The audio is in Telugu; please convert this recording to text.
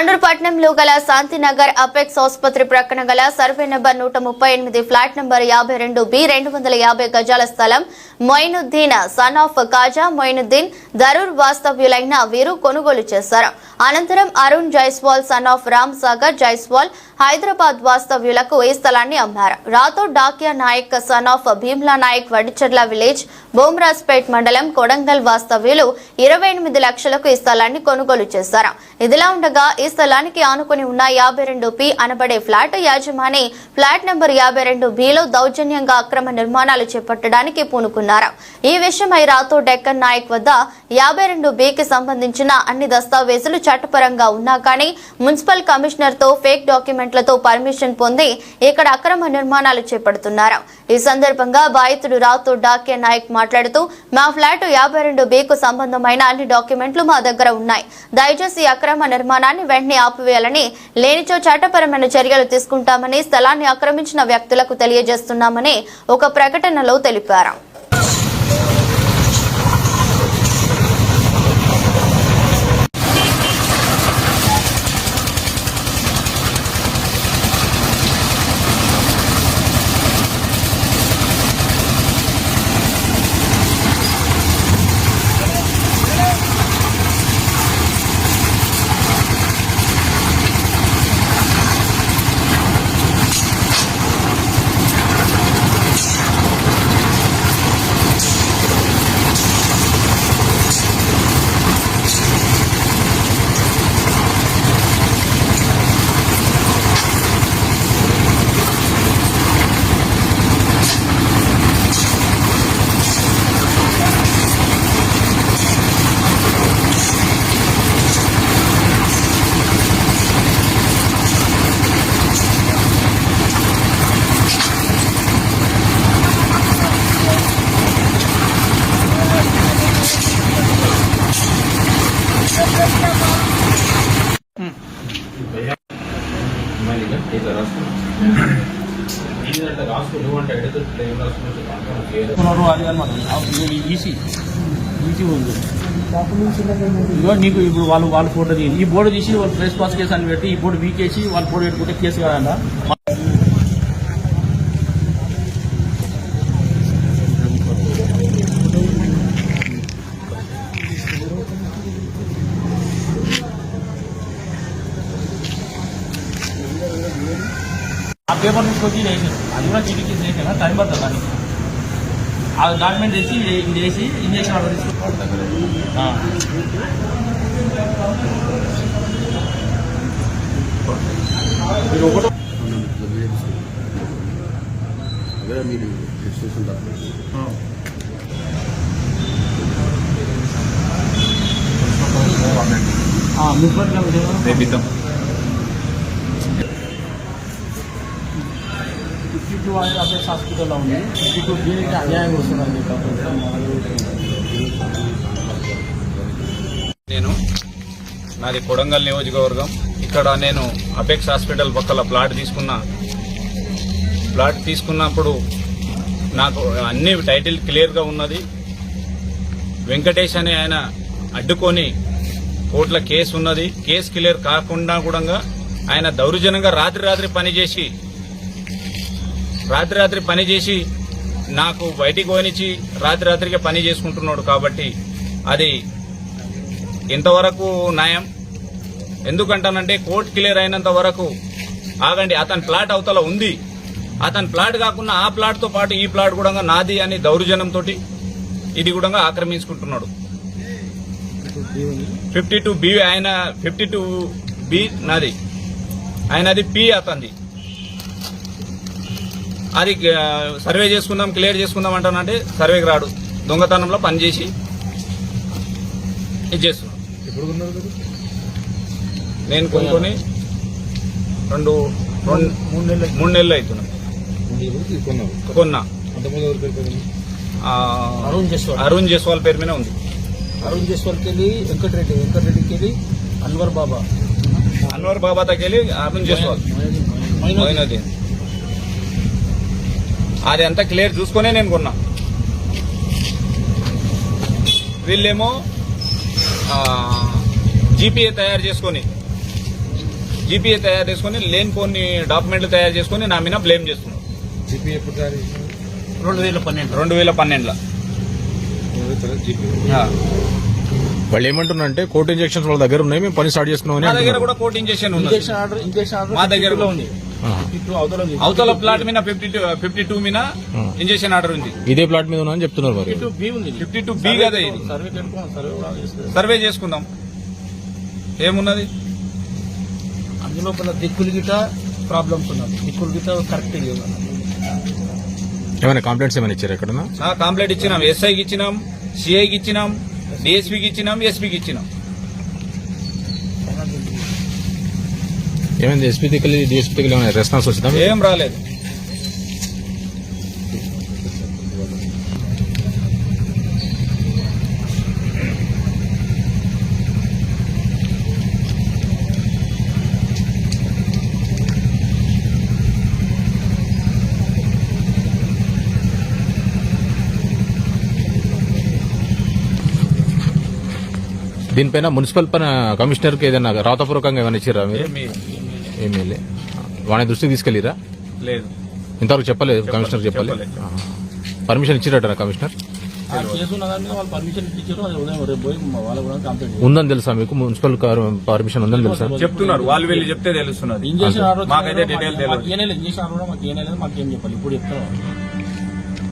గూడూరు గల శాంతినగర్ అపెక్స్ ఆసుపత్రి ప్రక్కన గల సర్వే నెంబర్ నూట ముప్పై ఎనిమిది ఫ్లాట్ నెంబర్ యాభై రెండు బి రెండు వందల యాభై గజాల స్థలం మొయినుద్దీన్ సన్ ఆఫ్ కాజా మొయినుద్దీన్ దరూర్ వాస్తవ్యులైన వీరు కొనుగోలు చేశారు. అనంతరం అరుణ్ జైస్వాల్ సన్ ఆఫ్ రామ్ సాగర్ జైస్వాల్ హైదరాబాద్ వాస్తవ్యులకు ఈ స్థలాన్ని అమ్మారు? Rathod Dakiya Naik son of Bhimla Naik Vadicherla village Bomrajpet మండలం కొడంగల్ వాస్తవ్యులు ఇరవై ఎనిమిది లక్షలకు ఈ స్థలాన్ని కొనుగోలు చేశారు. ఇదిలా ఉండగా ఈ స్థలానికి ఆనుకుని ఉన్న యాభై రెండు పి అనబడే ఫ్లాట్ యాజమాని ఫ్లాట్ నెంబర్ యాభై రెండు బిలో దౌర్జన్యంగా అక్రమ నిర్మాణాలు చేపట్టడానికి పూనుకున్నారు. ఈ విషయమై రాతో డెక్కన్ నాయక్ వద్ద యాభై రెండు బికి సంబంధించిన అన్ని దస్తావేజులు చట్టపరంగా ఉన్నా కానీ మున్సిపల్ కమిషనర్తో ఫేక్ డాక్యుమెంట్లతో పర్మిషన్ పొంది ఇక్కడ అక్రమ నిర్మాణాలు చేపడుతున్నారు. ఈ సందర్భంగా బాధితుడు రాతో డాకే నాయక్ మాట్లాడుతూ మా ఫ్లాట్ యాభై రెండు బీకు సంబంధమైన అన్ని డాక్యుమెంట్లు మా దగ్గర ఉన్నాయి. దయచేసి అక్రమ నిర్మాణాన్ని వెంటనే ఆపివేయాలని లేనిచో చట్టపరమైన చర్యలు తీసుకుంటామని స్థలాన్ని ఆక్రమించిన వ్యక్తులకు తెలియజేస్తున్నామని ఒక ప్రకటనలో తెలిపారు. ఈసీ. ఈసీ ఉంది. నీకు ఇప్పుడు వాళ్ళు వాళ్ళ ఫోటో తీయండి. ఈ బోర్డు తీసి వాళ్ళు ప్రెస్ పాస్ కేసు అని పెట్టి ఈ బోర్డు వీకేసి వాళ్ళ ఫోటో పెట్టుకుంటే కేసు కాదంట పేపర్ తీసుకొచ్చి ఇది వేసాను అది కూడా చీటీ కేసు వేసాను టైం పడుతుంది దానికి ఆ డాక్యుమెంట్ తెచ్చి ఇది వేసి ఇంజక్షన్ ఆర్డర్ తీసుకుంటాం మీరు ఒకటో అదే మీరు రిజిస్ట్రేషన్ మున్సిపల్ కమిషన్ తెప్పిద్దాం హాస్పిటల్లో ఉంది ఫిఫ్టీ దీనికి అన్యాయం వస్తుందండి నేను నాది కొడంగల్ నియోజకవర్గం. ఇక్కడ నేను అపెక్స్ హాస్పిటల్ పక్కల ప్లాట్ తీసుకున్నా. ప్లాట్ తీసుకున్నప్పుడు నాకు అన్ని టైటిల్ క్లియర్గా ఉన్నది. వెంకటేష్ అనే ఆయన అడ్డుకొని కోర్టుల కేసు ఉన్నది. కేసు క్లియర్ కాకుండా కూడా ఆయన దౌర్జన్యంగా రాత్రి రాత్రి పనిచేసి రాత్రి రాత్రి పని చేసి నాకు బయటికి పోనిచ్చి రాత్రి రాత్రికే పని చేసుకుంటున్నాడు కాబట్టి అది ఎంతవరకు న్యాయం. ఎందుకంటానంటే కోర్టు క్లియర్ అయినంత వరకు ఆగండి అతని ప్లాట్ అవతల ఉంది. అతని ప్లాట్ కాకుండా ఆ ప్లాట్తో పాటు ఈ ప్లాట్ కూడా నాది అని దౌర్జన్యంతో ఇది కూడా ఆక్రమించుకుంటున్నాడు. ఫిఫ్టీ టూ బి ఆయన ఫిఫ్టీ టూ బి నాది. ఆయనది పి అతంది అది సర్వే చేసుకుందాం క్లియర్ చేసుకుందాం అంటానంటే సర్వేకి రాడు. దొంగతనంలో పనిచేసి ఇది చేస్తున్నాడు. నేను కొనుక్కొని రెండు మూడు నెలలు మూడు నెలలు అవుతున్నాను కొన్నా. అరుణ్ జస్వాల్. అరుణ్ జస్వాల్ పేరు మీద ఉంది. అరుణ్ జస్వాల్కి వెళ్ళి వెంకటరెడ్డి వెంకటరెడ్డికి వెళ్ళి అన్వర్ బాబా. అన్వర్ బాబా దగ్గర అరుణ్ జస్వాల్. మైనోది. అది అంతా క్లియర్ చూసుకునే నేను కొన్నా. వీళ్ళేమో జీపీఏ తయారు చేసుకొని జీపీఏ తయారు చేసుకుని లేని కొన్ని డాక్యుమెంట్లు తయారు చేసుకుని నా మీద బ్లేమ్ చేస్తున్నారు. రెండు వేల పన్నెండు. రెండు వేల పన్నెండులో. వాళ్ళు ఏమంటున్నారంటే కోర్టు ఇంజెక్షన్స్ వాళ్ళ దగ్గర ఉన్నాయి మేము పని స్టార్ట్ చేసుకున్నామని మా దగ్గర. కూడా కోర్టు ఇంజెక్షన్ ఉంది ఇంజక్షన్ ఆర్డర్ ఇంజక్షన్ ఆర్డర్ మా దగ్గర ఉంది. అవతల ఉంది. అవతల ప్లాట్ మీద ఫిఫ్టీ టూ ఫిఫ్టీ టూ మీద ఇంజెక్షన్ ఆర్డర్ ఉంది. ఇదే ప్లాట్ మీద ఉన్నా అని చెప్తున్నారు మరి. ఫిఫ్టీ బి ఉంది. ఫిఫ్టీ టూ బి కదా ఇది. సర్వే చేసుకుందాం. ఏమున్నది? అందులోపల దిక్కులు గిట ప్రాబ్లమ్స్ ఉన్నాయి దిక్కులు గిట కరెక్ట్ ఏమైనా కంప్లైంట్స్ ఏమైనా ఇచ్చారు ఎక్కడన్నా? ఆ, కంప్లైంట్ ఇచ్చినాం. ఎస్ఐకి ఇచ్చినాం. సిఐకి ఇచ్చినాం. డిఎస్పీకి ఇచ్చినాం ఎస్పీకి ఇచ్చినాం. ఏమైంది? ఎస్పీ దిక్కలు డిఎస్పీ ఏమైనా రెస్పాన్స్ వచ్చిందా? ఏం రాలేదు. దీనిపైన మున్సిపల్ పైన కమిషనర్కి ఏదైనా రాతపూర్వకంగా ఏమైనా ఇచ్చారా మీరు? ఏమీ లే వాడి దృష్టికి తీసుకెళ్ళిరా? లేదు. ఇంతవరకు చెప్పలేదు కమిషనర్ చెప్పలేదు. చెప్పలేదు. పర్మిషన్ ఇచ్చిరట కమిషనర్? ఉందని తెలుసా మీకు? మున్సిపల్ పర్మిషన్ ఉందని తెలుసా? చెప్తున్నారు వాళ్ళు వెళ్ళి చెప్తే మాకైతే డీటెయిల్ తెలియదు మాకు చెప్పాలి ఇప్పుడు చెప్తాను